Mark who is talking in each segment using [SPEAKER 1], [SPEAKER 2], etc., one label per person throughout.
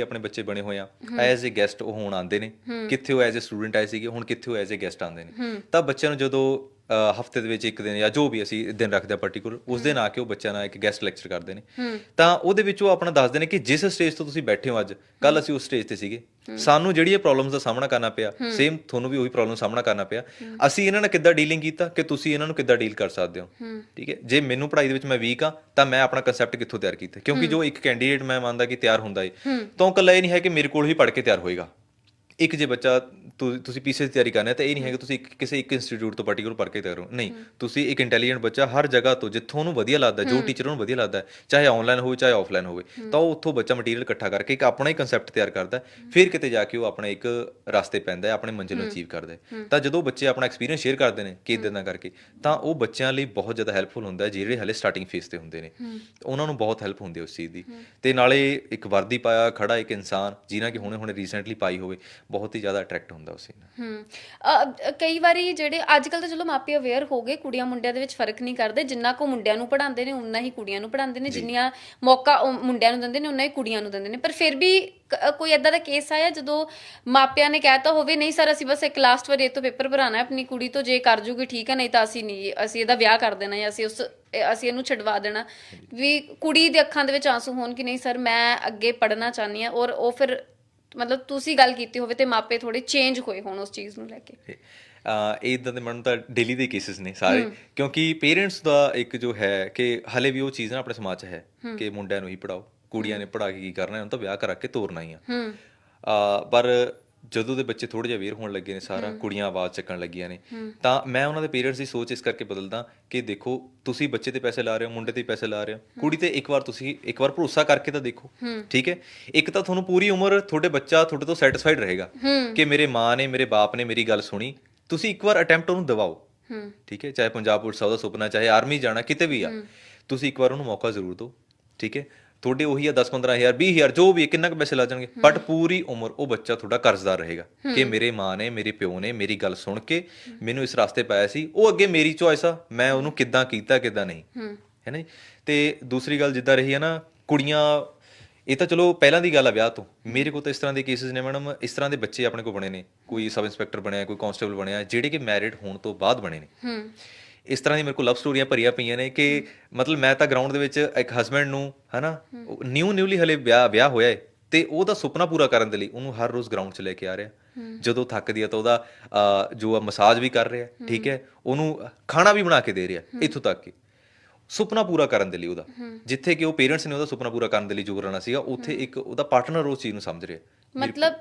[SPEAKER 1] ਆਪਣੇ ਬੱਚੇ ਬਣੇ ਹੋਏ ਆ ਐਜ਼ ਅ ਗੈਸਟ ਉਹ ਹੁਣ ਆਉਂਦੇ ਨੇ ਕਿੱਥੇ ਉਹ ਐਜ਼ ਅ ਸਟੂਡੈਂਟ ਆਏ ਸੀਗੇ ਹੁਣ ਕਿੱਥੇ ਉਹ ਐਜ਼ ਅ ਗੈਸਟ ਆਉਂਦੇ ਨੇ। ਤਾਂ ਬੱਚਿਆਂ ਨੂੰ ਜਦੋਂ ਹਫ਼ਤੇ ਦੇ ਵਿੱਚ ਇੱਕ ਦਿਨ ਜਾਂ ਜੋ ਵੀ ਅਸੀਂ ਦਿਨ ਰੱਖਦੇ ਆ ਪਾਰਟਿਕੂਲਰ ਉਸ ਦਿਨ ਆ ਕੇ ਉਹ ਬੱਚਿਆਂ ਨਾਲ ਇੱਕ ਗੈਸਟ ਲੈਕਚਰ ਕਰਦੇ ਨੇ। ਤਾਂ ਉਹਦੇ ਵਿੱਚ ਉਹ ਆਪਣਾ ਦੱਸਦੇ ਨੇ ਕਿ ਜਿਸ ਸਟੇਜ ਤੋਂ ਤੁਸੀਂ ਬੈਠੇ ਹੋ ਅੱਜ ਕੱਲ ਅਸੀਂ ਉਸ ਸਟੇਜ ਤੇ ਸੀਗੇ। ਸਾਨੂੰ ਜਿਹੜੀਆਂ ਪ੍ਰੋਬਲਮਸ ਦਾ ਸਾਹਮਣਾ ਕਰਨਾ ਪਿਆ ਸੇਮ ਤੁਹਾਨੂੰ ਵੀ ਉਹੀ ਪ੍ਰੋਬਲਮ ਸਾਹਮਣਾ ਕਰਨਾ ਪਿਆ। ਅਸੀਂ ਇਹਨਾਂ ਨਾਲ ਕਿੱਦਾਂ ਡੀਲਿੰਗ ਕੀਤਾ ਕਿ ਤੁਸੀਂ ਇਹਨਾਂ ਨੂੰ ਕਿੱਦਾਂ ਡੀਲ ਕਰ ਸਕਦੇ ਹੋ? ਠੀਕ ਹੈ? ਜੇ ਮੈਨੂੰ ਪੜ੍ਹਾਈ ਦੇ ਵਿੱਚ ਮੈਂ ਵੀਕ ਆ ਤਾਂ ਮੈਂ ਆਪਣਾ ਕਨਸੈਪਟ ਕਿੱਥੋਂ ਤਿਆਰ ਕੀਤਾ? ਕਿਉਂਕਿ ਜੋ ਇੱਕ ਕੈਂਡੀਡੇਟ ਮੈਂ ਮੰਨਦਾ ਕਿ ਤਿਆਰ ਹੁੰਦਾ ਏ। ਤਾਂ ਉਹ ਇਕੱਲਾ ਇਹ ਨਹੀਂ ਹੈ ਕਿ ਮੇਰੇ ਕੋਲ ਹੀ ਪੜ੍ਹ ਕੇ ਤਿਆਰ ਹੋਏਗਾ। ਇੱਕ ਜੇ ਬੱਚਾ ਤੁਸੀਂ ਪੀਸੀਐਸ ਦੀ ਤਿਆਰੀ ਕਰਨਾ ਹੈ ਤਾਂ ਇਹ ਨਹੀਂ ਹੈ ਕਿ ਤੁਸੀਂ ਕਿਸੇ ਇੱਕ ਇੰਸਟੀਚਿਊਟ ਤੋਂ ਪਾਰਟਿਕੂਲਰ ਪੜ੍ਹ ਕੇ ਤਿਆਰ ਹੋ। ਨਹੀਂ ਤੁਸੀਂ ਇੱਕ ਇੰਟੈਲੀਜੈਂਟ ਬੱਚਾ ਹਰ ਜਗ੍ਹਾ ਤੋਂ ਜਿੱਥੋਂ ਉਹਨੂੰ ਵਧੀਆ ਲੱਗਦਾ ਜੋ ਟੀਚਰ ਨੂੰ ਵਧੀਆ ਲੱਗਦਾ ਚਾਹੇ ਆਨਲਾਈਨ ਹੋਵੇ ਚਾਹੇ ਆਫਲਾਈਨ ਹੋਵੇ ਤਾਂ ਉਹ ਉੱਥੋਂ ਬੱਚਾ ਮਟੀਰੀਅਲ ਇਕੱਠਾ ਕਰਕੇ ਇੱਕ ਆਪਣਾ ਹੀ ਕਨਸੈਪਟ ਤਿਆਰ ਕਰਦਾ ਫਿਰ ਕਿਤੇ ਜਾ ਕੇ ਉਹ ਆਪਣਾ ਇੱਕ ਰਸਤੇ ਪੈਂਦਾ ਹੈ ਆਪਣੇ ਮੰਜ਼ਿਲ ਨੂੰ ਅਚੀਵ ਕਰਦਾ ਹੈ। ਤਾਂ ਜਦੋਂ ਬੱਚੇ ਆਪਣਾ ਐਕਸਪੀਰੀਅੰਸ ਸ਼ੇਅਰ ਕਰਦੇ ਨੇ ਕਿ ਇਦਾਂ ਕਰਕੇ ਤਾਂ ਉਹ ਬੱਚਿਆਂ ਲਈ ਬਹੁਤ ਜ਼ਿਆਦਾ ਹੈਲਪਫੁਲ ਹੁੰਦਾ ਹੈ ਜਿਹੜੇ ਹਲੇ ਸਟਾਰਟਿੰਗ ਫੇਸ ਤੇ ਹੁੰਦੇ ਨੇ। ਉਹਨਾਂ ਨੂੰ ਬਹੁਤ ਹੈਲਪ ਹੁੰਦੀ ਹੈ ਉਸ ਚੀਜ਼ ਦੀ। ਤੇ ਨਾਲੇ ਇੱਕ ਵਰਦੀ ਪਾਇਆ ਖੜਾ ਇੱਕ ਇਨਸਾਨ ਜਿਨ੍ਹਾਂ ਕਿ ਹੁਣੇ ਹੁਣੇ ਰੀਸੈਂਟਲੀ ਪਾਈ ਹੋਵੇ। ਬਹੁਤ ਹੀ ਜ਼ਿਆਦਾ ਅਟਰੈਕਟ ਹੁੰਦਾ ਉਸ ਨਾਲ
[SPEAKER 2] ਹੂੰ। ਕਈ ਵਾਰੀ ਜਿਹੜੇ ਅੱਜ ਕੱਲ ਤਾਂ ਚਲੋ ਮਾਪੇ ਅਵੇਅਰ ਹੋ ਗਏ ਕੁੜੀਆਂ ਮੁੰਡਿਆਂ ਦੇ ਵਿੱਚ ਫ਼ਰਕ ਨਹੀਂ ਕਰਦੇ ਜਿੰਨਾ ਕੋ ਮੁੰਡਿਆਂ ਨੂੰ ਪੜਾਉਂਦੇ ਨੇ ਉਨਾ ਹੀ ਕੁੜੀਆਂ ਨੂੰ ਪੜਾਉਂਦੇ ਨੇ ਜਿੰਨੀਆਂ ਮੌਕਾ ਮੁੰਡਿਆਂ ਨੂੰ ਦਿੰਦੇ ਨੇ ਉਨਾ ਹੀ ਕੁੜੀਆਂ ਨੂੰ ਦਿੰਦੇ ਨੇ। ਪਰ ਫਿਰ ਵੀ ਕੋਈ ਐਦਾਂ ਦਾ ਕੇਸ ਆਇਆ ਜਦੋਂ ਮਾਪਿਆਂ ਨੇ ਕਹਿਤਾ ਹੋਵੇ ਨਹੀਂ ਸਰ ਅਸੀਂ ਬਸ ਇੱਕ ਲਾਸਟ ਵਾਰ ਇਹ ਤੋਂ ਪੇਪਰ ਭਰਾਣਾ ਹੈ ਆਪਣੀ ਕੁੜੀ ਤੋਂ ਜੇ ਕਰ ਜੂਗੀ ਠੀਕ ਹੈ ਨਹੀਂ ਤਾਂ ਅਸੀਂ ਨਹੀਂ ਅਸੀਂ ਇਹਦਾ ਵਿਆਹ ਕਰ ਦੇਣਾ ਜਾਂ ਅਸੀਂ ਉਸ ਅਸੀਂ ਇਹਨੂੰ ਛਡਵਾ ਦੇਣਾ। ਵੀ ਕੁੜੀ ਦੇ ਅੱਖਾਂ ਦੇ ਵਿੱਚ ਆਂਸੂ ਹੋਣ ਕਿ ਨਹੀਂ ਸਰ ਮੈਂ ਅੱਗੇ ਪੜ੍ਹਨਾ ਚਾਹੁੰਦੀ ਹਾਂ। ਔਰ ਉਹ ਫਿਰ ਮਤਲਬ ਤੁਸੀਂ ਗੱਲ ਕੀਤੀ ਹੋਵੇ ਤੇ ਮਾਪੇ ਥੋੜੇ ਚੇਂਜ ਹੋਏ ਹੋਣ ਉਸ ਚੀਜ਼ ਨੂੰ ਲੈ ਕੇ।
[SPEAKER 1] ਆ ਇਦਾਂ ਦੇ ਮੈਨੂੰ ਤਾਂ ਡੇਲੀ ਦੇ ਕੇਸਿਸ ਨੇ ਸਾਰੇ। ਕਿਉਂਕਿ ਪੇਰੈਂਟਸ ਦਾ ਇੱਕ ਜੋ ਹੈ ਕਿ ਹਲੇ ਵੀ ਉਹ ਚੀਜ਼ ਨਾ ਆਪਣੇ ਸਮਾਜ 'ਚ ਹੈ ਕਿ ਮੁੰਡਿਆਂ ਨੂੰ ਹੀ ਪੜਾਓ ਕੁੜੀਆਂ ਨੇ ਪੜਾ ਕੇ ਕੀ ਕਰਨਾ ਹੈ ਉਹਨਾਂ ਤਾਂ ਵਿਆਹ ਕਰਾ ਕੇ ਤੋਰਨਾ ਹੀ ਆ।
[SPEAKER 2] ਹੂੰ।
[SPEAKER 1] ਆ ਪਰ ਜਦੋਂ ਦੇ ਬੱਚੇ ਥੋੜੇ ਜਿਹਾ ਅਵੇਅਰ ਹੋਣ ਲੱਗੇ ਨੇ ਸਾਰਾ ਕੁੜੀਆਂ ਆਵਾਜ਼ ਚੱਕਣ ਲੱਗੀਆਂ ਨੇ ਤਾਂ ਮੈਂ ਉਹਨਾਂ ਦੇ ਪੇਰੈਂਟਸ ਦੀ ਸੋਚ ਇਸ ਕਰਕੇ ਬਦਲਦਾ ਕਿ ਦੇਖੋ ਤੁਸੀਂ ਬੱਚੇ ਤੇ ਪੈਸੇ ਲਾ ਰਹੇ ਹੋ ਮੁੰਡੇ ਤੇ ਪੈਸੇ ਲਾ ਰਹੇ ਹੋ ਕੁੜੀ ਤੇ ਇੱਕ ਵਾਰ ਤੁਸੀਂ ਇੱਕ ਵਾਰ ਭਰੋਸਾ ਕਰਕੇ ਤਾਂ ਦੇਖੋ ਠੀਕ ਹੈ? ਇੱਕ ਤਾਂ ਤੁਹਾਨੂੰ ਪੂਰੀ ਉਮਰ ਤੁਹਾਡੇ ਬੱਚਾ ਤੁਹਾਡੇ ਤੋਂ ਸੈਟੀਸਫਾਈਡ ਰਹੇਗਾ ਕਿ ਮੇਰੇ ਮਾਂ ਨੇ ਮੇਰੇ ਬਾਪ ਨੇ ਮੇਰੀ ਗੱਲ ਸੁਣੀ ਤੁਸੀਂ ਇੱਕ ਵਾਰ ਅਟੈਂਪਟ ਉਹਨੂੰ ਦਿਵਾਓ ਠੀਕ ਹੈ? ਚਾਹੇ ਪੰਜਾਬ ਪੁਲਿਸ ਦਾ ਸੁਪਨਾ ਚਾਹੇ ਆਰਮੀ ਜਾਣਾ ਕਿਤੇ ਵੀ ਆ ਤੁਸੀਂ ਇੱਕ ਵਾਰ ਉਹਨੂੰ ਮੌਕਾ ਜ਼ਰੂਰ ਦਿਓ ਠੀਕ ਹੈ? ਤੁਹਾਡੇ ਉਹੀ ਆ 10 15000 20000 ਜੋ ਵੀ ਹੈ, ਕਿੰਨਾ ਕੁ ਪੈਸੇ ਲੱਗ ਜਾਣਗੇ। ਬਟ ਪੂਰੀ ਉਮਰ ਉਹ ਬੱਚਾ ਤੁਹਾਡਾ ਕਰਜ਼ਦਾਰ ਰਹੇਗਾ ਕਿ ਮੇਰੇ ਮਾਂ ਨੇ ਮੇਰੇ ਪਿਓ ਨੇ ਮੇਰੀ ਗੱਲ ਸੁਣ ਕੇ ਮੈਨੂੰ ਇਸ ਰਸਤੇ ਪਾਇਆ ਸੀ। ਉਹ ਅੱਗੇ ਮੇਰੀ ਚੋਇਸ ਆ ਮੈਂ ਉਹਨੂੰ ਕਿੱਦਾਂ ਕੀਤਾ ਕਿੱਦਾਂ ਨਹੀਂ। ਹੈ। ਨਾ ਜੀ? ਤੇ ਦੂਸਰੀ ਗੱਲ ਜਿੱਦਾਂ ਰਹੀ ਹੈ ਨਾ ਕੁੜੀਆਂ ਇਹ ਤਾਂ ਚਲੋ ਪਹਿਲਾਂ ਦੀ ਗੱਲ ਆ ਵਿਆਹ ਤੋਂ। ਮੇਰੇ ਕੋਲ ਤਾਂ ਇਸ ਤਰ੍ਹਾਂ ਦੇ ਕੇਸਿਸ ਨੇ ਮੈਡਮ ਇਸ ਤਰ੍ਹਾਂ ਦੇ ਬੱਚੇ ਆਪਣੇ ਕੋਲ ਬਣੇ ਨੇ। ਕੋਈ ਸਬ ਇੰਸਪੈਕਟਰ ਬਣਿਆ ਕੋਈ ਕਾਂਸਟੇਬਲ ਬਣਿਆ ਜਿਹੜੇ ਕਿ ਮੈਰਿਡ ਹੋਣ ਤੋਂ ਬਾਅਦ ਬਣੇ ਨੇ।
[SPEAKER 2] ਹੂੰ।
[SPEAKER 1] ਇਸ ਤਰ੍ਹਾਂ ਦੀ ਮੇਰੇ ਕੋਲ ਲਵ ਸਟੋਰੀਆਂ ਭਰੀਆਂ ਪਈਆਂ ਨੇ ਕਿ ਮਤਲਬ ਮੈਂ ਤਾਂ ਗਰਾਊਂਡ ਦੇ ਵਿੱਚ ਇੱਕ ਹਸਬੰਡ ਨੂੰ ਹਨਾ ਨਿਊ ਨਿਊਲੀ ਹਲੇ ਵਿਆਹ ਵਿਆਹ ਹੋਇਆ ਹੈ ਤੇ ਉਹਦਾ ਸੁਪਨਾ ਪੂਰਾ ਕਰਨ ਦੇ ਲਈ ਉਹਨੂੰ ਹਰ ਰੋਜ਼ ਗਰਾਊਂਡ 'ਚ ਲੈ ਕੇ ਆ ਰਿਹਾ। ਜਦੋਂ ਥੱਕਦੀ ਆ ਤਾਂ ਉਹਦਾ ਜੋ ਮਸਾਜ ਵੀ ਕਰ ਰਿਹਾ ਠੀਕ ਹੈ ਉਹਨੂੰ ਖਾਣਾ ਵੀ ਬਣਾ ਕੇ ਦੇ ਰਿਹਾ ਇੱਥੋਂ ਤੱਕ ਕਿ। ਸੁਪਨਾ ਪੂਰਾ ਕਰਨ ਦੇ ਲਈ ਉਹਦਾ। ਜਿੱਥੇ ਕਿ ਉਹ ਪੇਰੈਂਟਸ ਨੇ ਉਹਦਾ ਸੁਪਨਾ ਪੂਰਾ ਕਰਨ ਦੇ ਲਈ ਜੋ ਕਰਨਾ ਸੀਗਾ ਉੱਥੇ ਇੱਕ ਉਹਦਾ ਪਾਰਟਨਰ ਉਸ ਚੀਜ਼ ਨੂੰ ਸਮਝ ਰਿਹਾ।
[SPEAKER 2] ਮਤਲਬ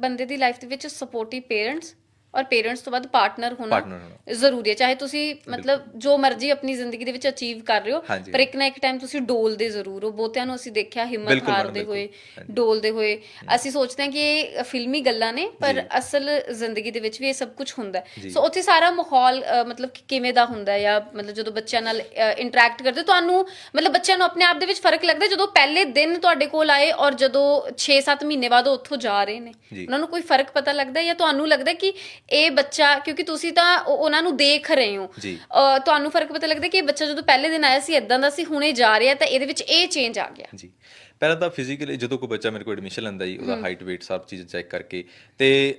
[SPEAKER 2] ਬੰਦੇ ਦੀ ਲਾਈਫ ਦੇ ਵਿੱਚ ਸਪੋਰਟਿਵ ਪੇਰੈਂਟਸ ਔਰ ਪੇਰੈਂਟਸ ਤੋਂ ਬਾਅਦ ਪਾਰਟਨਰ ਹੋਣਾ
[SPEAKER 1] Partner ਹੋਣਾ।
[SPEAKER 2] ਜ਼ਰੂਰੀ ਹੈ। ਚਾਹੇ ਤੁਸੀਂ ਮਤਲਬ ਜੋ ਮਰਜ਼ੀ ਆਪਣੀ ਜ਼ਿੰਦਗੀ ਦੇ ਵਿੱਚ ਅਚੀਵ ਕਰ ਰਹੇ ਹੋ
[SPEAKER 1] ਹਾਂਜੀ।
[SPEAKER 2] ਪਰ ਇੱਕ ਨਾ ਇੱਕ ਟਾਈਮ ਤੁਸੀਂ ਡੋਲਦੇ ਜ਼ਰੂਰ ਹੋ। ਬਹੁਤਿਆਂ ਨੂੰ ਅਸੀਂ ਦੇਖਿਆ ਹਿੰਮਤ
[SPEAKER 1] ਬਿਲਕੁਲ madam,
[SPEAKER 2] ਹਾਰਦੇ ਹੋਏ। ਡੋਲਦੇ ਹੋਏ। ਅਸੀਂ ਸੋਚਦੇ ਹਾਂ ਕਿ ਇਹ ਫਿਲਮੀ ਗੱਲਾਂ ਨੇ ਪਰ ਅਸਲ ਜ਼ਿੰਦਗੀ ਦੇ ਵਿੱਚ ਵੀ ਇਹ ਸਭ ਕੁਝ ਹੁੰਦਾ ਹੈ। ਸੋ ਉੱਥੇ ਸਾਰਾ ਮਾਹੌਲ ਅ, ਮਤਲਬ ਕਿ ਕਿਵੇਂ ਦਾ ਹੁੰਦਾ ਹੈ? ਜਾਂ ਮਤਲਬ ਜਦੋਂ ਬੱਚਿਆਂ ਨਾਲ ਇੰਟਰੈਕਟ ਕਰਦੇ ਹੋ, ਤੁਹਾਨੂੰ ਮਤਲਬ ਬੱਚਿਆਂ ਨੂੰ ਆਪਣੇ ਆਪ ਦੇ ਵਿੱਚ ਫ਼ਰਕ ਲੱਗਦਾ ਹੈ? ਜਦੋਂ ਪਹਿਲੇ ਦਿਨ ਤੁਹਾਡੇ ਕੋਲ ਆਏ ਔਰ ਜਦੋਂ 6-7 ਮਹੀਨੇ ਬਾਅਦ ਉਹ ਉੱਥੋਂ ਜਾ ਰਹੇ ਨੇ
[SPEAKER 1] ਜੀ।
[SPEAKER 2] ਉਹਨਾਂ ਨੂੰ ਕੋਈ ਫ਼ਰਕ ਪਤਾ ਲੱਗਦਾ ਹੈ? ਜਾਂ ਤੁਹਾਨੂੰ ਲੱਗਦਾ ਹੈ ਕਿ ਇਹ ਬੱਚਾ ਕਿਉਂਕਿ ਤੁਸੀਂ ਤਾਂ ਉਹ- ਉਹਨਾਂ ਨੂੰ ਦੇਖ ਰਹੇ ਹੋ।
[SPEAKER 1] ਜੀ।
[SPEAKER 2] ਅ, ਤੁਹਾਨੂੰ ਫ਼ਰਕ ਪਤਾ ਲੱਗਦਾ ਕਿ ਇਹ ਬੱਚਾ ਜਦੋਂ ਪਹਿਲੇ ਦਿਨ ਆਇਆ ਸੀ ਇਦਾਂ ਦਾ ਸੀ ਹੁਣੇ ਜਾ ਰਿਹਾ ਤਾਂ ਇਹਦੇ ਵਿੱਚ ਇਹ ਚੇਂਜ ਆ ਗਿਆ।
[SPEAKER 1] ਜੀ। ਪਹਿਲਾਂ ਤਾਂ ਫਿਜ਼ੀਕਲੀ ਜਦੋਂ ਕੋਈ ਬੱਚਾ ਮੇਰੇ ਕੋਲ ਐਡਮਿਸ਼ਨ ਲੈਂਦਾ ਜੀ ਉਹਦਾ ਹਾਈਟ weight ਸਭ ਚੀਜ਼ਾਂ ਚੈੱਕ ਕਰਕੇ ਤੇ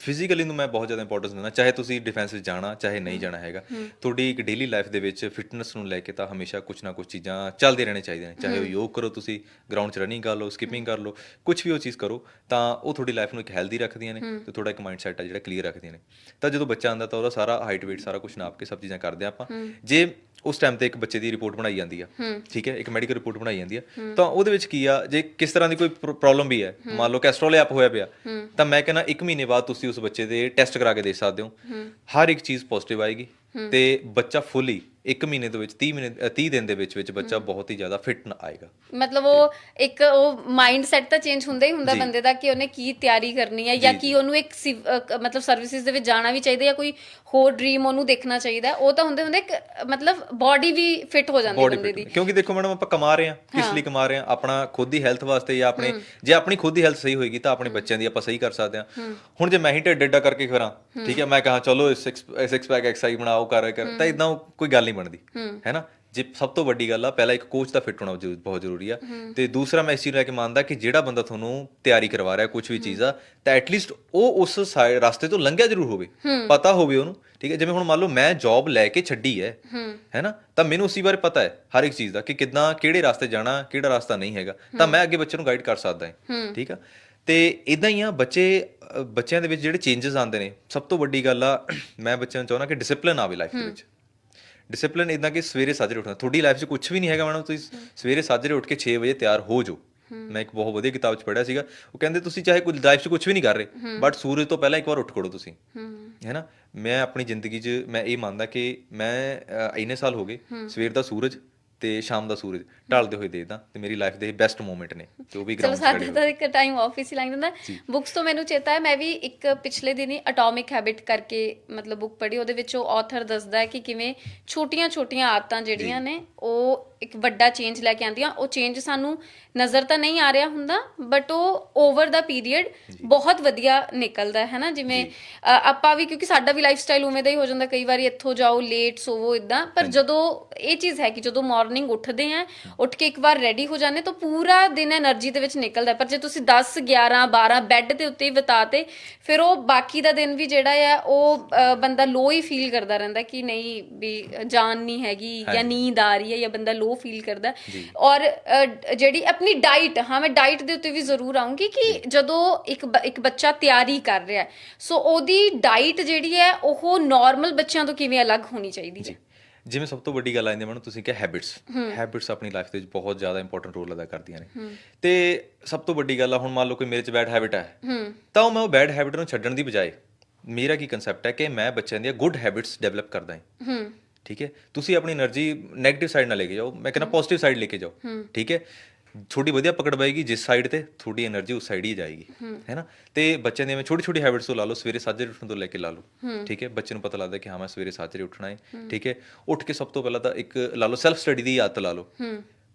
[SPEAKER 1] ਫਿਜ਼ੀਕਲੀ ਨੂੰ ਮੈਂ ਬਹੁਤ ਜ਼ਿਆਦਾ ਇੰਪੋਰਟੈਂਸ ਦਿੰਦਾ ਚਾਹੇ ਤੁਸੀਂ ਡਿਫੈਂਸ ਵਿੱਚ ਜਾਣਾ ਚਾਹੇ ਨਹੀਂ ਜਾਣਾ ਹੈਗਾ। ਤੁਹਾਡੀ ਇੱਕ ਡੇਲੀ ਲਾਈਫ ਦੇ ਵਿੱਚ ਫਿਟਨੈਸ ਨੂੰ ਲੈ ਕੇ ਤਾਂ ਹਮੇਸ਼ਾ ਕੁਝ ਨਾ ਕੁਝ ਚੀਜ਼ਾਂ ਚੱਲਦੇ ਰਹਿਣੇ ਚਾਹੀਦੇ ਨੇ। ਚਾਹੇ ਉਹ ਯੋਗ ਕਰੋ ਤੁਸੀਂ ਗਰਾਊਂਡ 'ਚ ਰਨਿੰਗ ਕਰ ਲਓ ਸਕਿਪਿੰਗ ਕਰ ਲਓ ਕੁਝ ਵੀ ਉਹ ਚੀਜ਼ ਕਰੋ ਤਾਂ ਉਹ ਤੁਹਾਡੀ ਲਾਈਫ ਨੂੰ ਇੱਕ ਹੈਲਦੀ ਰੱਖਦੀਆਂ ਨੇ ਤੇ ਤੁਹਾਡਾ ਇੱਕ ਮਾਈਂਡ ਸੈਟ ਆ ਜਿਹੜਾ ਕਲੀਅਰ ਰੱਖਦੀਆਂ ਨੇ। ਤਾਂ ਜਦੋਂ ਬੱਚਾ ਆਉਂਦਾ ਤਾਂ ਉਹਦਾ ਸਾਰਾ ਹਾਈਟ weight ਸਾਰਾ ਕੁਝ ਨਾਪ ਕੇ ਸਭ ਚੀਜ਼ਾਂ ਕਰਦੇ ਆਪਾਂ। ਜੇ ਉਸ ਟਾਈਮ ਤੇ ਇੱਕ ਬੱਚੇ ਦੀ ਰਿਪੋਰਟ ਬਣਾਈ ਜਾਂਦੀ ਆ। ਠੀਕ ਹੈ? ਇੱਕ ਮੈਡੀਕਲ ਰਿਪੋਰਟ ਬਣਾਈ ਜਾਂਦੀ ਆ। ਤਾਂ ਉਹਦੇ ਵਿੱਚ ਕੀ ਆ? ਜੇ ਕਿਸ ਤਰ੍ਹਾਂ ਦੀ ਕੋਈ ਪ੍ਰੋਬਲਮ ਵੀ ਹੈ ਮੰਨ ਲਓ ਕੈਸਟਰੋਲ ਅਪ ਹੋਇਆ ਪਿਆ ਤਾਂ ਮੈਂ ਕਹਿੰਦਾ 1 ਮਹੀਨੇ ਬਾਅਦ ਤੁਸੀਂ ਉਸ ਬੱਚੇ ਦੇ ਟੈਸਟ ਕਰਾ ਕੇ ਦੇਖ ਸਕਦੇ ਹੋ। ਹਰ ਇੱਕ ਚੀਜ਼ ਪੋਜ਼ਿਟਿਵ ਆਏਗੀ ਤੇ ਬੱਚਾ ਫੁੱਲੀ 1 ਮਹੀਨੇ ਦੇ ਵਿੱਚ 30 ਮਹੀਨੇ ਅ, 30 ਦਿਨ ਦੇ ਵਿੱਚ ਵਿੱਚ ਬੱਚਾ ਬਹੁਤ ਹੀ ਜ਼ਿਆਦਾ ਫਿਟ ਆਏਗਾ।
[SPEAKER 2] ਮਤਲਬ ਉਹ ਇੱਕ ਉਹ ਮਾਈਂਡ ਸੈਟ ਤਾਂ ਚੇਂਜ ਹੁੰਦਾ ਹੀ ਹੁੰਦਾ ਬੰਦੇ ਦਾ ਕਿ ਉਹਨੇ ਕੀ ਤਿਆਰੀ ਕਰਨੀ ਹੈ ਜਾਂ ਕੀ ਉਹਨੂੰ ਇੱਕ ਮਤਲਬ ਸਰਵਿਸਿਜ਼ ਦੇ ਵਿੱਚ ਜਾਣਾ ਵੀ ਚਾਹੀਦਾ ਜਾਂ ਕੋਈ ਹੋਰ ਡ੍ਰੀਮ ਉਹਨੂੰ ਦੇਖਣਾ ਚਾਹੀਦਾ। ਉਹ ਤਾਂ ਹੁੰਦੇ ਹੁੰਦੇ ਇੱਕ ਮਤਲਬ ਬਾਡੀ ਵੀ ਫਿਟ ਹੋ ਜਾਂਦੀ ਬੰਦੇ ਦੀ।
[SPEAKER 1] ਕਿਉਂਕਿ ਦੇਖੋ ਮੈਡਮ ਆਪਾਂ ਕਮਾ ਰਹੇ ਹਾਂ ਕਿਸ ਲਈ ਕਮਾ ਰਹੇ ਹਾਂ? ਆਪਣਾ ਖੁਦ ਦੀ ਹੈਲਥ ਵਾਸਤੇ ਜਾਂ ਆਪਣੇ ਜੇ ਆਪਣੀ ਖੁਦ ਦੀ ਹੈਲਥ ਸਹੀ ਹੋਏਗੀ ਤਾਂ ਆਪਣੇ ਬੱਚਿਆਂ ਦੀ ਆਪਾਂ ਸਹੀ ਕਰ ਸਕਦੇ ਹਾਂ। ਹੁਣ ਜੇ ਮੈਂ ਹੀ ਢਿੱਡ ਕਰਕੇ ਕਰਾਂ ਠੀਕ ਹੈ ਮੈਂ ਕਹਾਂ ਚਲੋ ਸਿਕਸ ਸਿਕਸ ਪੈਕ ਐਕਸਰਸਾਈਜ਼ ਬਣਾਓ ਕਰ ਕਰ ਤਾਂ ਇਦਾਂ ਕੋਈ ਗੱਲ ਨਹੀਂ ਬਣਦੀ। ਹੈ। ਨਾ ਜੇ ਸਭ ਤੋਂ ਵੱਡੀ ਗੱਲ ਆ ਪਹਿਲਾਂ ਇੱਕ ਕੋਚ ਦਾ ਫਿੱਟ ਹੋਣਾ ਬਹੁਤ ਜ਼ਰੂਰੀ ਆ। ਤੇ ਦੂਸਰਾ ਮੈਂ ਇਸ ਚੀਜ਼ ਨੂੰ ਲੈ ਕੇ ਮੰਨਦਾ ਕਿ ਜਿਹੜਾ ਬੰਦਾ ਤੁਹਾਨੂੰ ਤਿਆਰੀ ਕਰਵਾ ਰਿਹਾ ਕੁਝ ਵੀ ਚੀਜ਼ ਆ ਤਾਂ ਐਟਲੀਸਟ ਉਹ ਉਸ ਸਾਈਡ ਰਸਤੇ ਤੋਂ ਲੰਘਿਆ ਜ਼ਰੂਰ ਹੋਵੇ। ਪਤਾ ਹੋਵੇ ਉਹਨੂੰ। ਠੀਕ ਹੈ? ਜਿਵੇਂ ਹੁਣ ਮੰਨ ਲਓ ਮੈਂ ਜੌਬ ਲੈ ਕੇ ਛੱਡੀ ਹੈ। ਹੈ। ਨਾ ਤਾਂ ਮੈਨੂੰ ਉਸੇ ਬਾਰੇ ਪਤਾ ਹੈ ਹਰ ਇੱਕ ਚੀਜ਼ ਦਾ ਕਿ ਕਿੱਦਾਂ ਕਿਹੜੇ ਰਸਤੇ ਜਾਣਾ ਕਿਹੜਾ ਰਸਤਾ ਨਹੀਂ ਹੈਗਾ। ਤਾਂ ਮੈਂ ਅੱਗੇ ਬੱਚੇ ਨੂੰ ਗਾਈਡ ਕਰ ਸਕਦਾ ਹਾਂ। ਠੀਕ ਆ? ਤੇ ਇਦਾਂ ਹੀ ਆ ਬੱਚੇ ਬੱਚਿਆਂ ਦੇ ਵਿੱਚ ਜਿਹੜੇ ਚੇਂਜਸ ਆਉਂਦੇ ਨੇ ਸਭ ਤੋਂ ਵੱਡੀ ਗੱਲ ਆ ਮੈਂ ਬੱਚਿਆਂ ਨੂੰ ਚਾਹੁੰਦਾ ਕਿ ਡਿਸਪਲਿਨ ਆਵੇ ਲਾਈਫ ਦੇ ਵਿੱਚ। ਡਿਸਪਲਿਨ ਇਦਾਂ ਕਿ ਸਵੇਰੇ ਸਾਜਰੇ ਉੱਠਣਾ। ਤੁਹਾਡੀ ਲਾਈਫ 'ਚ ਕੁਝ ਵੀ ਨਹੀਂ ਹੈਗਾ ਮੈਡਮ ਤੁਸੀਂ ਸਵੇਰੇ ਸਾਜਰੇ ਉੱਠ ਕੇ 6 ਵਜੇ ਤਿਆਰ ਹੋ ਜਾਓ। ਮੈਂ ਇੱਕ ਬਹੁਤ ਵਧੀਆ ਕਿਤਾਬ 'ਚ ਪੜ੍ਹਿਆ ਸੀਗਾ। ਉਹ ਕਹਿੰਦੇ ਤੁਸੀਂ ਚਾਹੇ ਕੋਈ ਲਾਈਫ 'ਚ ਕੁਝ ਵੀ ਨਹੀਂ ਕਰ ਰਹੇ ਬਟ ਸੂਰਜ ਤੋਂ ਪਹਿਲਾਂ ਇੱਕ ਵਾਰ ਉੱਠ ਖੜੋ ਤੁਸੀਂ। ਹੈ। ਨਾ? ਮੈਂ ਆਪਣੀ ਜ਼ਿੰਦਗੀ 'ਚ ਮੈਂ ਇਹ ਮੰਨਦਾ ਕਿ ਮੈਂ ਇੰਨੇ ਸਾਲ ਹੋ ਗਏ ਸਵੇਰ ਦਾ ਸੂਰਜ ਤੇ ਸ਼ਾਮ ਦਾ ਸੂਰਜ ਢਲਦੇ ਹੋਏ ਦੇਖਦਾ ਤੇ ਮੇਰੀ ਲਾਈਫ ਦੇ ਬੈਸਟ ਮੂਮੈਂਟ ਨੇ ਜੋ ਵੀ
[SPEAKER 2] ਚਲੋ
[SPEAKER 1] ਗਰਾਊਂਡ
[SPEAKER 2] ਸਾਡਾ ਤਾਂ ਇੱਕ ਟਾਈਮ ਆਫਿਸ ਹੀ ਲੰਘ ਜਾਂਦਾ ਬੁੱਕਸ ਤੋਂ ਮੈਨੂੰ ਚੇਤਾ ਹੈ ਮੈਂ ਵੀ ਇੱਕ ਪਿਛਲੇ ਦਿਨੀ ਅਟੋਮਿਕ ਹੈਬਿਟ ਕਰਕੇ ਮਤਲਬ ਬੁੱਕ ਪੜ੍ਹੀ ਉਹਦੇ ਵਿੱਚ ਉਹ ਆਥਰ ਦੱਸਦਾ ਹੈ ਕਿ ਕਿਵੇਂ ਛੋਟੀਆਂ-ਛੋਟੀਆਂ ਆਦਤਾਂ ਜਿਹੜੀਆਂ ਨੇ ਉਹ ਇੱਕ ਵੱਡਾ ਚੇਂਜ ਲੈ ਕੇ ਆਉਂਦੀਆਂ। ਉਹ ਚੇਂਜ ਸਾਨੂੰ ਨਜ਼ਰ ਤਾਂ ਨਹੀਂ ਆ ਰਿਹਾ ਹੁੰਦਾ ਬਟ ਉਹ ਓਵਰ ਦਾ ਪੀਰੀਅਡ ਬਹੁਤ ਵਧੀਆ ਨਿਕਲਦਾ ਹੈ ਨਾ ਜਿਵੇਂ ਆਪਾਂ ਵੀ ਕਿਉਂਕਿ ਸਾਡਾ ਵੀ ਲਾਈਫ ਸਟਾਈਲ ਉਵੇਂ ਦਾ ਹੀ ਹੋ ਜਾਂਦਾ ਕਈ ਵਾਰੀ ਇੱਥੋਂ ਜਾਓ ਲੇਟ ਸੋਵੋ ਇਦਾਂ ਪਰ ਜਦੋਂ ਇਹ ਚੀਜ਼ ਹੈ ਕਿ ਜਦੋਂ ਮਾਰਨਿੰਗ ਉੱਠਦੇ ਆ ਉੱਠ ਕੇ ਇੱਕ ਵਾਰ ਰੈਡੀ ਹੋ ਜਾਂਦੇ ਤਾਂ ਪੂਰਾ ਦਿਨ એનર્ਜੀ ਦੇ ਵਿੱਚ ਨਿਕਲਦਾ ਪਰ ਜੇ ਤੁਸੀਂ 10 11 12 ਬੈੱਡ ਦੇ ਉੱਤੇ ਬਿਤਾਤੇ ਫਿਰ ਉਹ ਬਾਕੀ ਦਾ ਦਿਨ ਵੀ ਜਿਹੜਾ ਆ ਉਹ ਬੰਦਾ ਲੋ ਹੀ ਫੀਲ ਕਰਦਾ ਰਹਿੰਦਾ ਕਿ ਨਹੀਂ ਵੀ ਜਾਨ ਨਹੀਂ ਹੈਗੀ ਜਾਂ ਨੀਂਦ ਆ ਰਹੀ ਹੈ ਜਾਂ ਬੰਦਾ ਲੋ ਫੀਲ ਕਰਦਾ। ਔਰ ਜਿਹੜੀ ਆਪਣੀ ਡਾਈਟ ਹਾਂ ਮੈਂ ਡਾਈਟ ਦੇ ਉੱਤੇ ਵੀ ਜ਼ਰੂਰ ਆਉਂਗੀ ਕਿ ਜਦੋਂ ਇੱਕ ਇੱਕ ਬੱਚਾ ਤਿਆਰੀ ਕਰ ਰਿਹਾ ਸੋ ਉਹਦੀ ਡਾਈਟ ਜਿਹੜੀ ਹੈ ਉਹ ਨਾਰਮਲ ਬੱਚਿਆਂ ਤੋਂ ਕਿਵੇਂ ਅਲੱਗ ਹੋਣੀ ਚਾਹੀਦੀ ਹੈ?
[SPEAKER 1] ਜਿਵੇਂ ਸਭ ਤੋਂ ਵੱਡੀ ਗੱਲ ਆ ਜਾਂਦੀ ਮੈਨੂੰ ਤੁਸੀਂ ਕਿਹਾ ਹੈਬਿਟਸ ਹੈਬਿਟਸ ਆਪਣੀ ਲਾਈਫ ਦੇ ਵਿੱਚ ਬਹੁਤ ਜ਼ਿਆਦਾ ਇੰਪੋਰਟੈਂਟ ਰੋਲ ਅਦਾ ਕਰਦੀਆਂ ਨੇ। ਤੇ ਸਭ ਤੋਂ ਵੱਡੀ ਗੱਲ ਆ ਹੁਣ ਮੰਨ ਲਓ ਕੋਈ ਮੇਰੇ 'ਚ ਬੈਡ ਹੈਬਿਟ ਹੈ। ਤਾਂ ਉਹ ਮੈਂ ਉਹ ਬੈਡ ਹੈਬਿਟ ਨੂੰ ਛੱਡਣ ਦੀ ਬਜਾਏ ਮੇਰਾ ਕੀ ਕਨਸੈਪਟ ਹੈ ਕਿ ਮੈਂ ਬੱਚਿਆਂ ਦੀਆਂ ਗੁੱਡ ਹੈਬਿਟਸ ਡਿਵੈਲਪ ਕਰਦਾ ਹਾਂ। ਠੀਕ ਹੈ ਤੁਸੀਂ ਆਪਣੀ એનર્ਜੀ 네ਗੇਟਿਵ ਸਾਈਡ ਨਾਲ ਲੈ ਕੇ ਜਾਓ ਮੈਂ ਕਹਿੰਦਾ ਪੋਜ਼ਿਟਿਵ ਸਾਈਡ ਲੈ ਕੇ ਜਾਓ। ਠੀਕ ਹੈ ਥੋੜੀ ਵਧੀਆ ਪਕੜ ਪਾਏਗੀ ਜਿਸ ਸਾਈਡ ਤੇ ਥੋੜੀ એનર્ਜੀ ਉਸ ਸਾਈਡ ਹੀ ਜਾਏਗੀ ਹੈਨਾ ਤੇ ਬੱਚਿਆਂ ਦੇ ਮੈਂ ਛੋਟੀ ਛੋਟੀ ਹੈਬਿਟਸ ਤੋਂ ਲਾ ਲਓ ਸਵੇਰੇ ਸਾਜਰੇ ਉੱਠਣ ਤੋਂ ਲੈ ਕੇ ਲਾ ਲਓ ਠੀਕ ਹੈ? ਬੱਚੇ ਨੂੰ ਪਤਾ ਲੱਗਦਾ ਕਿ ਹਾਂ ਮੈਂ ਸਵੇਰੇ ਸਾਜਰੇ ਉੱਠਣਾ ਹੈ ਠੀਕ ਹੈ? ਉੱਠ ਕੇ ਸਭ ਤੋਂ ਪਹਿਲਾਂ ਤਾਂ ਇੱਕ ਲਾ ਲਓ ਸੈਲਫ ਸਟੱਡੀ ਦੀ ਆਦਤ ਲਾ ਲਓ।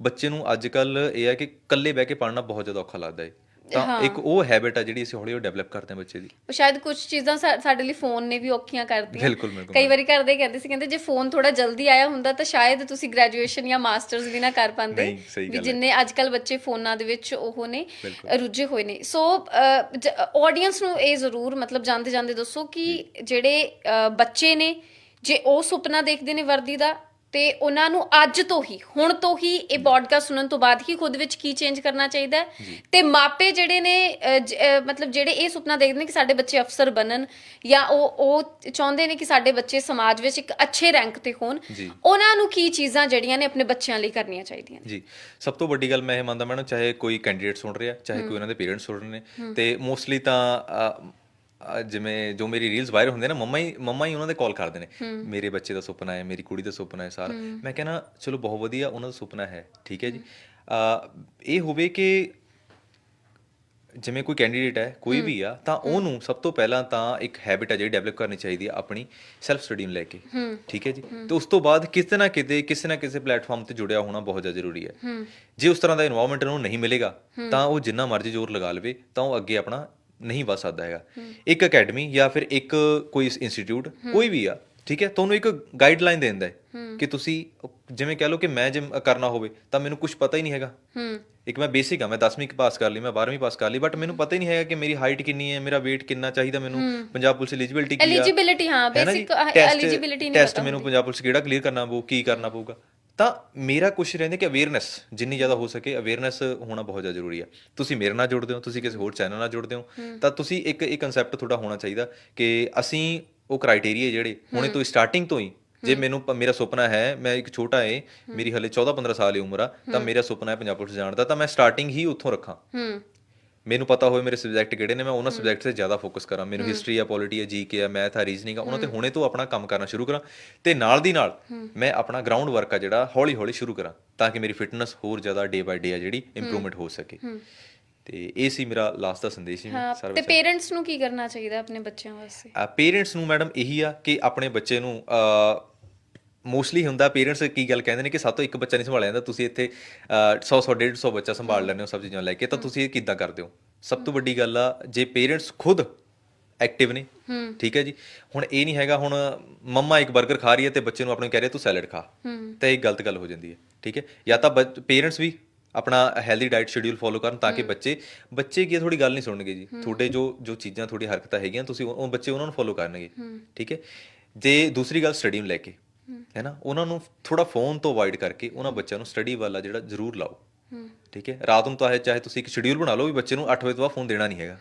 [SPEAKER 1] ਬੱਚੇ ਨੂੰ ਅੱਜ ਕੱਲ ਇਹ ਹੈ ਕਿ ਇਕੱਲੇ ਬਹਿ ਕੇ ਪੜ੍ਹਨਾ ਬਹੁਤ ਜ਼ਿਆਦਾ ਔਖਾ ਲੱਗਦਾ ਹੈ। ਤਾਂ ਇੱਕ ਉਹ ਹੈਬਿਟ ਆ ਜਿਹੜੀ ਅਸੀਂ ਹੌਲੀ ਹੌਲੀ ਡਿਵੈਲਪ ਕਰਦੇ ਹਾਂ ਬੱਚੇ ਦੀ।
[SPEAKER 2] ਉਹ ਸ਼ਾਇਦ ਕੁਝ ਚੀਜ਼ਾਂ ਸਾਡੇ ਲਈ ਫੋਨ ਨੇ ਵੀ ਔਖੀਆਂ ਕਰਤੀਆਂ
[SPEAKER 1] ਬਿਲਕੁਲ, ਬਿਲਕੁਲ।
[SPEAKER 2] ਕਈ ਵਾਰੀ ਘਰ ਦੇ ਕਹਿੰਦੇ ਸੀ ਕਹਿੰਦੇ ਜੇ ਫੋਨ ਥੋੜਾ ਜਲਦੀ ਆਇਆ ਹੁੰਦਾ ਤਾਂ ਸ਼ਾਇਦ ਤੁਸੀਂ ਗ੍ਰੈਜੂਏਸ਼ਨ ਜਾਂ ਮਾਸਟਰਸ ਵੀ ਨਾ ਕਰ ਪਾਉਂਦੇ। ਵੀ। ਜਿੰਨੇ ਅੱਜ ਕੱਲ ਬੱਚੇ ਫੋਨਾਂ ਦੇ ਵਿੱਚ ਉਹ ਨੇ ਰੁੱਝੇ ਹੋਏ ਨੇ। ਸੋ ਆਡੀਅנס ਨੂੰ ਇਹ ਜ਼ਰੂਰ ਮਤਲਬ ਜਾਂਦੇ ਜਾਂਦੇ ਦੱਸੋ ਕਿ ਜਿਹੜੇ ਬੱਚੇ ਨੇ ਜੇ ਉਹ ਸੁਪਨਾ ਦੇਖਦੇ ਨੇ ਵਰਦੀ ਦਾ ਤੇ ਉਹਨਾਂ ਨੂੰ ਅੱਜ ਤੋਂ ਹੀ ਹੁਣ ਤੋਂ ਹੀ ਇਹ ਪੋਡਕਾਸਟ ਸੁਣਨ ਤੋਂ ਬਾਅਦ ਹੀ ਖੁਦ ਵਿੱਚ ਕੀ ਚੇਂਜ ਕਰਨਾ ਚਾਹੀਦਾ ਤੇ ਮਾਪੇ ਜਿਹੜੇ ਨੇ ਮਤਲਬ ਜਿਹੜੇ ਇਹ ਸੁਪਨਾ ਦੇਖਦੇ ਨੇ ਕਿ ਸਾਡੇ ਬੱਚੇ ਅਫਸਰ ਬਣਨ ਜਾਂ ਉਹ ਉਹ ਚਾਹੁੰਦੇ ਨੇ ਕਿ ਸਾਡੇ ਬੱਚੇ ਸਮਾਜ ਵਿੱਚ ਇੱਕ ਅੱਛੇ ਰੈਂਕ ਤੇ ਹੋਣ। ਉਹਨਾਂ ਨੂੰ ਕੀ ਚੀਜ਼ਾਂ ਜਿਹੜੀਆਂ ਨੇ ਆਪਣੇ ਬੱਚਿਆਂ ਲਈ ਕਰਨੀਆਂ ਚਾਹੀਦੀਆਂ
[SPEAKER 1] ਜੀ। ਸਭ ਤੋਂ ਵੱਡੀ ਗੱਲ ਮੈਂ ਇਹ ਮੰਨਦਾ ਮੈਡਮ ਚਾਹੇ ਕੋਈ ਕੈਂਡੀਡੇਟ ਸੁਣ ਰਿਹਾ ਚਾਹੇ ਕੋਈ ਉਹਨਾਂ ਦੇ ਪੇਰੈਂਟਸ ਸੁਣ ਰਹੇ ਨੇ ਤੇ ਮੋਸਟਲੀ ਤਾਂ ਜਿਵੇਂ ਜੋ ਮੇਰੀ ਰੀਲਸ ਵਾਇਰਲ ਹੁੰਦੇ ਨਾ ਮੰਮਾ ਹੀ ਮੰਮਾ ਹੀ ਉਹਨਾਂ ਦੇ ਕਾਲ ਕਰਦੇ ਨੇ। ਮੇਰੇ ਬੱਚੇ ਦਾ ਸੁਪਨਾ ਹੈ ਮੇਰੀ ਕੁੜੀ ਦਾ ਸੁਪਨਾ ਹੈ ਸਾਰਾ। ਮੈਂ ਕਹਿੰਦਾ ਚਲੋ ਬਹੁਤ ਵਧੀਆ ਉਹਨਾਂ ਦਾ ਸੁਪਨਾ ਹੈ ਠੀਕ ਹੈ ਜੀ। ਇਹ ਹੋਵੇ ਕਿ ਜਿਵੇਂ ਕੋਈ ਕੈਂਡੀਡੇਟ ਹੈ ਕੋਈ ਵੀ ਆ ਤਾਂ ਉਹਨੂੰ ਸਭ ਤੋਂ ਪਹਿਲਾਂ ਤਾਂ ਇੱਕ ਹੈਬਿਟ ਆ ਜਿਹੜੀ ਡਿਵੈਲਪ ਕਰਨੀ ਚਾਹੀਦੀ ਹੈ ਆਪਣੀ ਸੈਲਫ ਸਟੱਡੀ ਨੂੰ ਲੈ ਕੇ। ਠੀਕ ਹੈ ਜੀ? ਤੇ ਉਸ ਤੋਂ ਬਾਅਦ ਕਿਤੇ ਨਾ ਕਿਤੇ ਕਿਸੇ ਨਾ ਕਿਸੇ ਪਲੇਟਫਾਰਮ ਤੇ ਜੁੜਿਆ ਹੋਣਾ ਬਹੁਤ ਜ਼ਿਆਦਾ ਜ਼ਰੂਰੀ ਹੈ। ਜੇ ਉਸ ਤਰ੍ਹਾਂ ਦਾ এনवायरमेंट ਉਹਨੂੰ ਨਹੀਂ ਮਿਲੇਗਾ ਤਾਂ ਉਹ ਜਿੰਨਾ ਮਰਜ਼ੀ ਜ਼ੋਰ ਲਗਾ ਲਵੇ ਤਾਂ ਉਹ ਅੱਗੇ ਆਪਣਾ ਨਹੀਂ ਵਧ ਸਕਦਾ ਹੈਗਾ। ਇੱਕ ਅਕੈਡਮੀ ਜਾਂ ਫਿਰ ਇੱਕ ਕੋਈ ਇੰਸਟੀਚਿਊਟ ਕੋਈ ਵੀ ਆ ਠੀਕ ਹੈ? ਤੁਹਾਨੂੰ ਇੱਕ ਗਾਈਡਲਾਈਨ ਦੇ ਦਿੰਦਾ ਹੈ। ਕਿ ਤੁਸੀਂ ਜਿਵੇਂ ਕਹਿ ਲਓ ਕਿ ਮੈਂ ਜੇ ਕਰਨਾ ਹੋਵੇ ਤਾਂ ਮੈਨੂੰ ਕੁਝ ਪਤਾ ਹੀ ਨਹੀਂ ਹੈਗਾ।
[SPEAKER 2] ਹੂੰ।
[SPEAKER 1] ਇੱਕ ਮੈਂ ਬੇਸਿਕ ਆ ਮੈਂ 10ਵੀਂ ਪਾਸ ਕਰ ਲਈ ਮੈਂ 12ਵੀਂ ਪਾਸ ਕਰ ਲਈ ਬਟ ਮੈਨੂੰ ਪਤਾ ਹੀ ਨਹੀਂ ਹੈਗਾ ਕਿ ਮੇਰੀ ਹਾਈਟ ਕਿੰਨੀ ਹੈ ਮੇਰਾ weight ਕਿੰਨਾ ਚਾਹੀਦਾ ਮੈਨੂੰ ਪੰਜਾਬ ਪੁਲਿਸ ਐਲੀਜੀਬਿਲਟੀ ਕੀ ਆ।
[SPEAKER 2] Eligibility, ਹਾਂ,
[SPEAKER 1] Test-
[SPEAKER 2] eligibility ਨਹੀਂ
[SPEAKER 1] ਟੈਸਟ ਮੈਨੂੰ ਪੰਜਾਬ ਪੁਲਿਸ ਕਿਹੜਾ ਕਲੀਅਰ ਕਰਨਾ ਪਊ ਕੀ ਕਰਨਾ ਪਊਗਾ। ਤਾਂ ਮੇਰਾ ਕੁਛ ਰਹਿੰਦਾ ਕਿ ਅਵੇਅਰਨੈਸ ਜਿੰਨੀ ਜ਼ਿਆਦਾ ਹੋ ਸਕੇ ਅਵੇਅਰਨੈਸ ਹੋਣਾ ਬਹੁਤ ਜ਼ਿਆਦਾ ਜ਼ਰੂਰੀ ਆ। ਤੁਸੀਂ ਮੇਰੇ ਨਾਲ ਜੁੜਦੇ ਹੋ ਤੁਸੀਂ ਕਿਸੇ ਹੋਰ ਚੈਨਲ ਨਾਲ ਜੁੜਦੇ ਹੋ ਤਾਂ ਤੁਸੀਂ ਇੱਕ ਇੱਕ ਕਨਸੈਪਟ ਤੁਹਾਡਾ ਹੋਣਾ ਚਾਹੀਦਾ ਕਿ ਅਸੀਂ ਉਹ ਕ੍ਰਾਈਟੇਰੀਆ ਜਿਹੜੇ ਹੁਣੇ ਤੋਂ ਸਟਾਰਟਿੰਗ ਤੋਂ ਹੀ ਜੇ ਮੈਨੂੰ ਮੇਰਾ ਸੁਪਨਾ ਹੈ ਮੈਂ ਇੱਕ ਛੋਟਾ ਏ ਮੇਰੀ ਹਲੇ 14 15 ਸਾਲ ਦੀ ਉਮਰ ਆ ਤਾਂ ਮੇਰਾ ਸੁਪਨਾ ਹੈ ਪੰਜਾਬ ਪੁਲਿਸ ਜਾਣ ਦਾ ਤਾਂ ਮੈਂ ਸਟਾਰਟਿੰਗ ਹੀ ਉੱਥੋਂ ਰੱਖਾਂ।
[SPEAKER 2] ਹੂੰ।
[SPEAKER 1] ਮੈਨੂੰ ਪਤਾ ਹੋਵੇ ਮੇਰੇ ਸਬਜੈਕਟ ਕਿਹੜੇ ਨੇ ਮੈਂ ਉਹਨਾਂ ਸਬਜੈਕਟ ਤੇ ਜ਼ਿਆਦਾ ਫੋਕਸ ਕਰਾਂ। ਮੈਨੂੰ ਹਿਸਟਰੀ ਆ ਪੋਲਿਟੀ ਆ ਜੀਕੇ ਆ ਮੈਥ ਆ ਰੀਜ਼ਨਿੰਗ ਆ ਉਹਨਾਂ ਤੇ ਹੁਣੇ ਤੋਂ ਆਪਣਾ ਕੰਮ ਕਰਨਾ ਸ਼ੁਰੂ ਕਰਾਂ ਤੇ ਨਾਲ ਦੀ ਨਾਲ ਮੈਂ ਆਪਣਾ ਗਰਾਊਂਡ ਵਰਕ ਆ ਜਿਹੜਾ ਹੌਲੀ ਹੌਲੀ ਸ਼ੁਰੂ ਕਰਾਂ ਤਾਂ ਕਿ ਮੇਰੀ ਫਿਟਨੈਸ ਹੋਰ ਜ਼ਿਆਦਾ ਡੇ ਬਾਈ ਡੇ ਆ ਜਿਹੜੀ ਇੰਪਰੂਵਮੈਂਟ ਹੋ ਸਕੇ। ਤੇ ਇਹ ਸੀ ਮੇਰਾ ਲਾਸਟ ਦਾ ਸੰਦੇਸ਼ ਹੀ
[SPEAKER 2] ਹਾਂ
[SPEAKER 1] ਸਾਰਾ
[SPEAKER 2] ਤੇ ਪੇਰੈਂਟਸ ਨੂੰ ਕੀ ਕਰਨਾ ਚਾਹੀਦਾ ਆਪਣੇ ਬੱਚਿਆਂ ਵਾਸਤੇ?
[SPEAKER 1] ਪੇਰੈਂਟਸ ਨੂੰ ਮੈਡਮ ਇਹੀ ਆ ਕਿ ਆਪਣੇ ਬੱਚੇ ਨੂੰ ਮੋਸਟਲੀ ਹੁੰਦਾ ਪੇਰੈਂਟਸ ਕੀ ਗੱਲ ਕਹਿੰਦੇ ਨੇ ਕਿ ਸਾਤੋਂ ਇੱਕ ਬੱਚਾ ਨਹੀਂ ਸੰਭਾਲਿਆ ਜਾਂਦਾ ਤੁਸੀਂ ਇੱਥੇ 100 100 150 ਬੱਚਾ ਸੰਭਾਲ ਲੈਂਦੇ ਹੋ ਸਭ ਚੀਜ਼ਾਂ ਲੈ ਕੇ ਤਾਂ ਤੁਸੀਂ ਇਹ ਕਿੱਦਾਂ ਕਰਦੇ ਹੋ? ਸਭ ਤੋਂ ਵੱਡੀ ਗੱਲ ਆ ਜੇ ਪੇਰੈਂਟਸ ਖੁਦ ਐਕਟਿਵ ਨੇ ਠੀਕ ਹੈ ਜੀ? ਹੁਣ ਇਹ ਨਹੀਂ ਹੈਗਾ ਹੁਣ ਮੰਮਾ ਇੱਕ 버ਗਰ ਖਾ ਰਹੀ ਹੈ ਤੇ ਬੱਚੇ ਨੂੰ ਆਪਣੇ ਕਹਿ ਰਿਹਾ ਤੂੰ ਸੈਲਡ ਖਾ। ਤਾਂ ਇਹ ਗਲਤ ਗੱਲ ਹੋ ਜਾਂਦੀ ਹੈ ਠੀਕ ਹੈ? ਜਾਂ ਤਾਂ ਪੇਰੈਂਟਸ ਵੀ ਆਪਣਾ ਹੈਲਦੀ ਡਾਈਟ ਸ਼ਡਿਊਲ ਫੋਲੋ ਕਰਨ ਤਾਂ ਕਿ ਬੱਚੇ ਬੱਚੇ ਕੀ ਥੋੜੀ ਗੱਲ ਨਹੀਂ ਸੁਣਨਗੇ ਜੀ। ਤੁਹਾਡੇ ਜੋ ਜੋ ਚੀਜ਼ਾਂ ਤੁਹਾਡੀ ਹਰਕਤਾਂ ਹੈਗੀਆਂ ਤੁਸੀਂ ਉਹ ਉਹ ਬੱਚੇ ਉਹਨਾਂ ਨੂੰ ਫੋਲੋ ਕਰਨਗੇ ਠੀਕ ਹੈ? ਜੇ ਦੂਸਰੀ ਗੱਲ ਸਟੱਡੀ ਨੂੰ ਲੈ ਕੇ ਹੈ ਨਾ ਉਹਨਾਂ ਨੂੰ ਥੋੜਾ ਫੋਨ ਤੋਂ ਅਵੋਇਡ ਕਰਕੇ ਉਹਨਾਂ ਬੱਚਿਆਂ ਨੂੰ ਸਟੱਡੀ ਵਾਲਾ ਜਿਹੜਾ ਜ਼ਰੂਰ ਲਾਓ। ਠੀਕ ਹੈ ਰਾਤ ਨੂੰ ਤਾਂ ਚਾਹੇ ਤੁਸੀਂ ਇੱਕ ਸ਼ਡਿਊਲ ਬਣਾ ਲਓ ਵੀ ਬੱਚੇ ਨੂੰ 8 ਵਜੇ ਤੋਂ ਬਾਅਦ ਫੋਨ ਦੇਣਾ ਨਹੀਂ ਹੈਗਾ।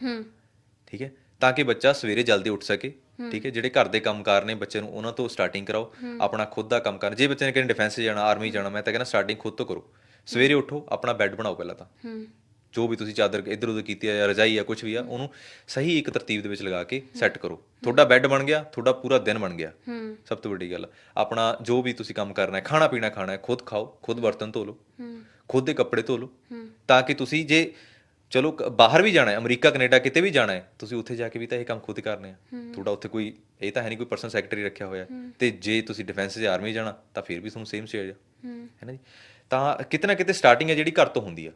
[SPEAKER 1] ਠੀਕ ਹੈ ਤਾਂ ਕਿ ਬੱਚਾ ਸਵੇਰੇ ਜਲਦੀ ਉੱਠ ਸਕੇ। ਠੀਕ ਹੈ ਜਿਹੜੇ ਘਰ ਦੇ ਕੰਮਕਾਰ ਨੇ ਬੱਚੇ ਨੂੰ ਉਹਨਾਂ ਤੋਂ ਸਟਾਰਟਿੰਗ ਕਰਾਓ। ਆਪਣਾ ਖੁਦ ਦਾ ਕੰਮ ਕਰਨ ਜੇ ਬੱਚੇ ਨੇ ਕਿਹਨੇ ਡਿਫੈਂਸ ਜਾਣਾ ਆਰਮੀ ਜਾਣਾ ਮੈਂ ਤਾਂ ਕਹਿੰਦਾ ਸਟਾਰਟਿੰਗ ਖੁਦ ਤੋਂ ਕਰੋ। ਸਵੇਰੇ ਉੱਠੋ ਆਪਣਾ ਬੈੱਡ ਬਣਾਓ ਪਹਿਲਾਂ ਤਾਂ। ਜੋ ਵੀ ਤੁਸੀਂ ਚਾਦਰ ਇੱਧਰ ਉੱਧਰ ਕੀਤੀ ਆ ਜਾਂ ਰਜਾਈ ਆ ਕੁਝ ਵੀ ਆ ਉਹਨੂੰ ਸਹੀ ਇੱਕ ਤਰਤੀਬ ਦੇ ਵਿੱਚ ਲਗਾ ਕੇ ਸੈੱਟ ਕਰੋ। ਤੁਹਾਡਾ ਬੈੱਡ ਬਣ ਗਿਆ ਤੁਹਾਡਾ ਪੂਰਾ ਦਿਨ ਬਣ ਗਿਆ। ਸਭ ਤੋਂ ਵੱਡੀ ਗੱਲ ਆਪਣਾ ਜੋ ਵੀ ਤੁਸੀਂ ਕੰਮ ਕਰਨਾ ਹੈ ਖਾਣਾ ਪੀਣਾ ਖਾਣਾ ਹੈ ਖੁਦ ਖਾਓ ਖੁਦ ਬਰਤਨ ਧੋ ਲਓ ਖੁਦ ਦੇ ਕੱਪੜੇ ਧੋ ਲਓ ਤਾਂ ਕਿ ਤੁਸੀਂ ਜੇ ਚਲੋ ਬਾਹਰ ਵੀ ਜਾਣਾ ਹੈ ਅਮਰੀਕਾ ਕੈਨੇਡਾ ਕਿਤੇ ਵੀ ਜਾਣਾ ਹੈ ਤੁਸੀਂ ਉੱਥੇ ਜਾ ਕੇ ਵੀ ਤਾਂ ਇਹ ਕੰਮ ਖੁਦ ਕਰਨੇ ਆ। ਤੁਹਾਡਾ ਉੱਥੇ ਕੋਈ ਇਹ ਤਾਂ ਹੈ ਨਹੀਂ ਕੋਈ ਪਰਸਨਲ ਸੈਕਟਰੀ ਰੱਖਿਆ ਹੋਇਆ ਤੇ ਜੇ ਤੁਸੀਂ ਡਿਫੈਂਸ ਜਾਂ ਆਰਮੀ ਜਾਣਾ ਤਾਂ ਫਿਰ ਵੀ ਤੁਹਾਨੂੰ ਸੇਮ ਸਟੇਜ ਹੈ। ਨਾ ਜੀ? ਤਾਂ ਕਿਤੇ ਨਾ ਕਿਤੇ ਸਟਾਰਟਿੰਗ ਹੈ ਜਿਹੜੀ ਘਰ ਤੋਂ ਹੁੰਦੀ ਆ।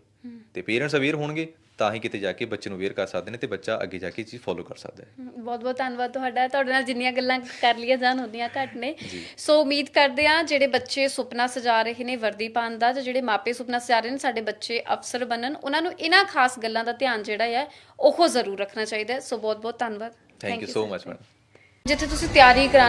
[SPEAKER 1] ਤੇ ਪੇਰੈਂਟਸ ਅਵੇਅਰ ਹੋਣਗੇ ਤਾਂ ਹੀ ਕਿਤੇ ਜਾ ਕੇ ਬੱਚੇ ਨੂੰ ਅਵੇਅਰ ਕਰ ਸਕਦੇ ਨੇ ਤੇ ਬੱਚਾ ਅੱਗੇ ਜਾ ਕੇ ਚੀਜ਼ ਫੋਲੋ ਕਰ ਸਕਦਾ ਹੈ।
[SPEAKER 2] ਬਹੁਤ ਬਹੁਤ ਧੰਨਵਾਦ ਤੁਹਾਡਾ। ਤੁਹਾਡੇ ਨਾਲ ਜਿੰਨੀਆਂ ਗੱਲਾਂ ਕਰ ਲਈਆਂ ਜਾਣ ਹੁੰਦੀਆਂ ਘੱਟ ਨੇ। ਸੋ ਉਮੀਦ ਕਰਦੇ ਆ ਜਿਹੜੇ ਬੱਚੇ ਸੁਪਨਾ ਸਜਾ ਰਹੇ ਨੇ ਵਰਦੀ ਪਾਉਣ ਦਾ ਜਾਂ ਜਿਹੜੇ ਮਾਪੇ ਸੁਪਨਾ ਸਜਾ ਰਹੇ ਨੇ ਸਾਡੇ ਬੱਚੇ ਅਫਸਰ ਬਣਨ ਉਹਨਾਂ ਨੂੰ ਇਹਨਾਂ ਖਾਸ ਗੱਲਾਂ ਦਾ ਧਿਆਨ ਜਿਹੜਾ ਹੈ ਉਹ ਜ਼ਰੂਰ ਰੱਖਣਾ ਚਾਹੀਦਾ ਸੋ ਬਹੁਤ ਬਹੁਤ ਧੰਨਵਾਦ।
[SPEAKER 1] Thank you so much madam
[SPEAKER 2] ਜਿੱਥੇ ਤੁਸੀਂ ਤਿਆਰੀ ਕਰਾ